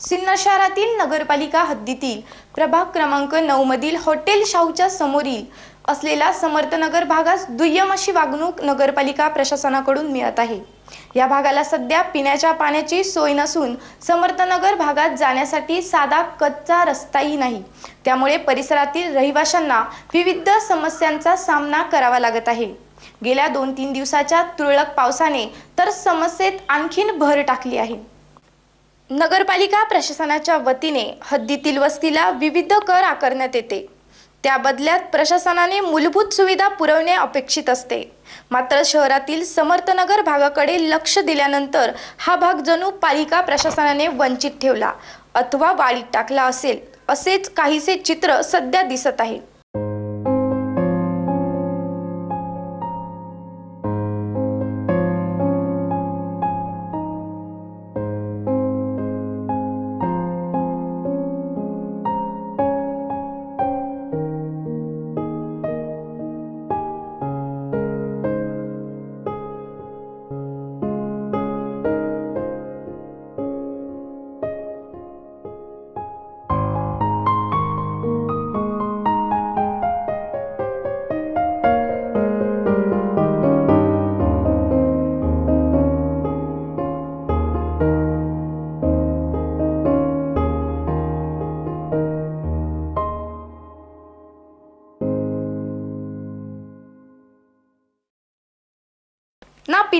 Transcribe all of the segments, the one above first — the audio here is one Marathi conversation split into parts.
सिन्नर शहरातील नगरपालिका हद्दीतील प्रभाग क्रमांक नऊ मधील हॉटेल शाहूच्या समोरील असलेला समर्थनगर भागास दुय्यम अशी वागणूक नगरपालिका प्रशासनाकडून मिळत आहे. या भागाला सध्या पिण्याच्या पाण्याची सोय नसून समर्थनगर भागात जाण्यासाठी साधा कच्चा रस्ताही नाही. त्यामुळे परिसरातील रहिवाशांना विविध समस्यांचा सामना करावा लागत आहे. गेल्या दोन तीन दिवसाच्या तुरळक पावसाने तर समस्येत आणखीन भर टाकली आहे. नगरपालिका प्रशासनाच्या वतीने हद्दीतील वस्तीला विविध कर आकारण्यात येते. त्या बदल्यात प्रशासनाने मूलभूत सुविधा पुरवणे अपेक्षित असते. मात्र शहरातील समर्थनगर भागाकडे लक्ष दिल्यानंतर हा भाग जणू पालिका प्रशासनाने वंचित ठेवला. अथवा वाळीत टाकला असेल असेच काहीसे चित्र सध्या दिसत आहे.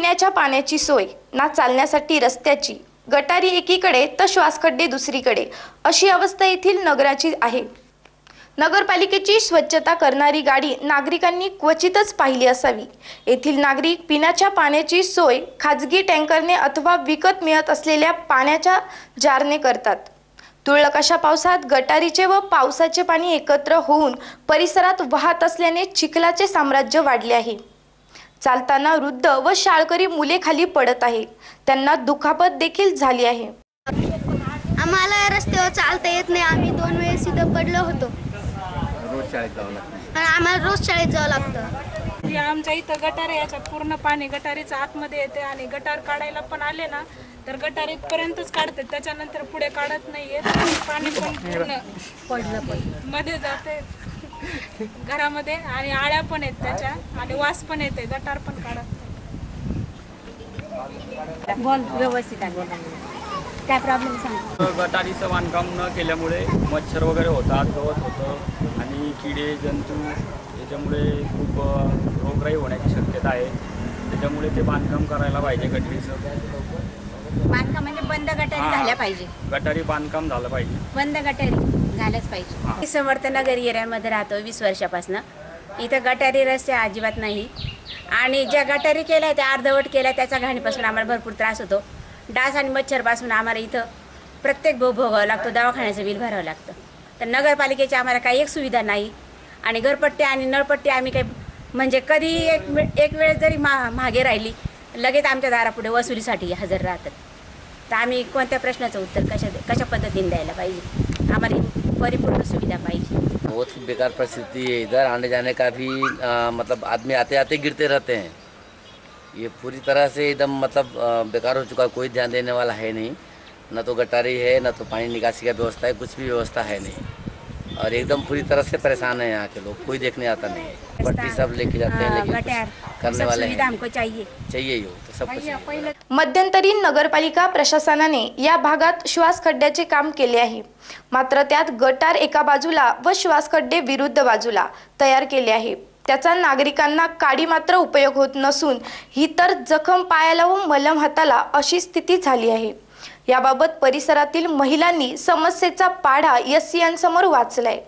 पिण्याच्या पाण्याची सोय ना चालण्यासाठी रस्त्याची. गटारी एकीकडे तर श्वासखड्डे दुसरीकडे. अशी अवस्था येथील नगराची आहे. नगरपालिकेची स्वच्छता करणारी गाडी नागरिकांनी क्वचितच पाहिली असावी. येथील नागरिक पिण्याच्या पाण्याची सोय खाजगी टँकरने अथवा विकत मिळत असलेल्या पाण्याच्या जारने करतात. तुरळक अशा पावसात गटारीचे व पावसाचे पाणी एकत्र होऊन परिसरात वाहत असल्याने चिखलाचे साम्राज्य वाढले आहे. चालताना वृद्ध व शाळकरी मुले खाली पडत आहे त्यांना दुखापत देखील झाली आहे. आम्हाला या रस्त्यावर चालता येत नाही. आम्ही दोन वेळेस इथं पडलो होतो. रोज शाळेत जावं लागतं. आणि आम्हाला रोज शाळेत जावं लागतं. हे आमच्या इथं गटार आहे याच्यात पूर्ण पाणी गटारीचं आतमध्ये येते आणि गटार काढायला पण आले ना तर गटार इथपर्यंतच काढतात त्याच्यानंतर पुढे काढत नाहीये. पाणी पण पूर्ण पडलं. मध्ये जाते. घरामध्ये आणि आळ्या पण आहेत त्याच्या. आणि वास पण येते गटार पण काढत. बोल व्यवस्थित आहे. काय प्रॉब्लेम सांग. गटारीचं बांधकाम न केल्यामुळे मच्छर वगैरे होतात गवत होतं आणि किडे जंतू याच्यामुळे खूप रोगराई होण्याची शक्यता आहे. त्याच्यामुळे ते बांधकाम करायला पाहिजे गटारीचं. बांधकाम म्हणजे बंद गटारी. झाल्या पाहिजे. गटारी बांधकाम झालं पाहिजे. बंद गटारी. झाल्याच पाहिजे. मी समर्थनगर एरियामध्ये राहतो वीस वर्षापासून. इथं गटारी रस्ते अजिबात नाही. आणि ज्या गटारी केल्या त्या अर्धवट केल्या त्याच्या घाणीपासून आम्हाला भरपूर त्रास होतो. डास आणि मच्छरपासून आम्हाला इथं प्रत्येक भोग भोगावं लागतो दवाखान्याचं बिल भरावं लागतं. तर नगरपालिकेची आम्हाला काही एक सुविधा नाही. आणि घरपट्टी आणि नळपट्टी आम्ही काही म्हणजे कधी एक एक वेळ जरी मा मागे राहिली लगेच आमच्या दारापुढे वसुलीसाठी हजर राहतात. तर आम्ही कोणत्या प्रश्नाचं उत्तर कशा कशा पद्धतीने द्यायला पाहिजे? आम्हाला परिपूर्ण सुविधा पाई बहुत ही बेकार परिस्थिति है। इधर आने जाने का भी आ, मतलब आदमी आते आते गिरते रहते हैं। ये पूरी तरह से एकदम मतलब बेकार हो चुका कोई ध्यान देने वाला है नहीं। ना तो गटारी है ना तो पानी निकासी का व्यवस्था है कुछ भी व्यवस्था है नहीं। और एकदम पूरी तरह से परेशान है यहाँ के लोग कोई देखने आता नहीं है। पट्टी सब लेके जाते हैं लेकिन करने वाले सुविधा हैं। हमको चाहिए। चाहिए ही हो तो सब कुछ। मध्यंतरी नगरपालिका प्रशासनाने या भागात श्वासखड्ड्याचे काम केले आहे. मात्र त्यात गटार एका बाजूला व श्वासखड्डे विरुद्ध बाजूला तयार केले आहे. त्याचा नागरिकांना काडी मात्र उपयोग होत नसून ही तर जखम पायाला व मलम हाताला अशी स्थिती झाली आहे. याबाबत परिसरातील महिलांनी समस्येचा पाढा एस यांसमोर वाचलाय.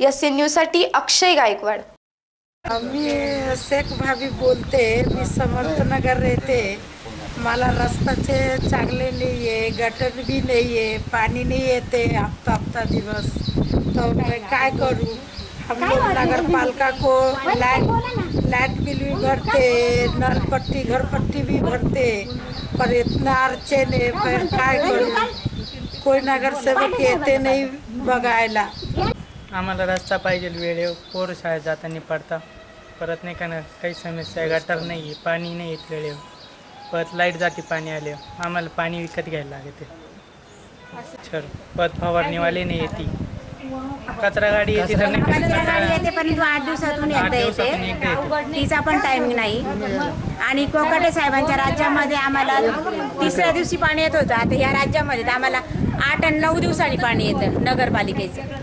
एस एन न्यूजसाठी अक्षय गायकवाड. मी शेख भाभी बोलते मी समर्थनगर रहते. मला रस्ताचे चांगले नाही आहे गटर भी नाही आहे पाणी नाही येते हफ्ता हफ्ता दिवस. तो मैं काय करूँ? हम लोग नगर पालिका को लाइट लाइट बिल भी भरते नल पट्टी घर पट्टी भी भरते. पर इतना अड़चन है पर काय करू? कोई नगर सेवक येते नाही बघायला. आम्हाला रस्ता पाहिजे वेळेवर पोर शाळेत जाताना पडता. परत नाही का ना काही समस्या आहे गटार नाही आहे पाणी नाही येत वेळेवर. परत लाइट जाते पाणी आले आम्हाला पाणी विकत घ्यायला लागते. मच्छर पत फवारणीवाले नाही येते. कचरा गाडी येते तर नाही कचरा गाडी येते परंतु आठ दिवसातून आठ एकदा दिवसातून एकदा येते. येते. तिचा पण टायमिंग नाही. आणि कोकाटे साहेबांच्या राज्यामध्ये आम्हाला तिसऱ्या दिवशी पाणी येत होतं. आता या राज्यामध्ये तर आम्हाला आठ आणि नऊ दिवसांनी पाणी येतं नगरपालिकेचं.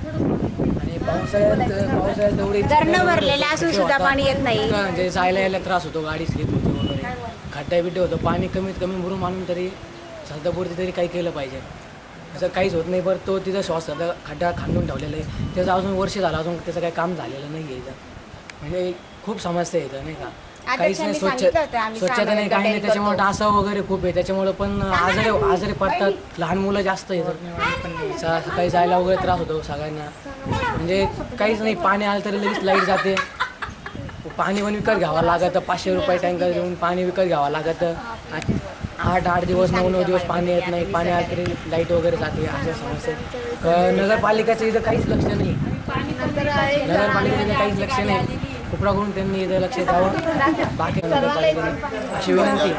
धरणं भरलेले असून सुद्धा पाणी येत नाही. म्हणजे जायला यायला त्रास होतो गाडी स्लिप होते वगैरे. खड्डा बिड्डे होतं. पाणी कमीत कमी मुरून आणून तरी सध्यापुरती तरी काही केलं पाहिजे. असं काहीच होत नाही बरं तो तिथं श्वास सध्या खड्डा खांदून ठेवलेला आहे. त्याचं अजून वर्ष झालं अजून त्याचं काही काम झालेलं नाही आहे म्हणजे खूप समस्या आहे इथं नाही का? काहीच नाही स्वच्छ स्वच्छता नाही काही नाही त्याच्यामुळे डासा वगैरे खूप आहे. त्याच्यामुळे पण आजारी आजारी पडतात. लहान मुलं जास्त येतात सकाळी जायला वगैरे त्रास होतो सगळ्यांना. म्हणजे काहीच नाही पाणी आलं तरी लगेच लाइट जाते. पाणी पण विकत घ्यावं लागतं. पाचशे रुपये टँकर देऊन पाणी विकत घ्यावं लागतं. आठ आठ दिवस नऊ नऊ दिवस पाणी येत नाही. पाणी आलं तरी लाइट वगैरे जाते अशा समस्या नगरपालिकाचं नगरपालिकेचं इथं काहीच लक्ष नाही. नगरपालिकेचं काहीच लक्ष नाही. कुपडा करून त्यांनी इथं लक्ष द्यावं. बाकी नगरपालिकेने अशी विनंती.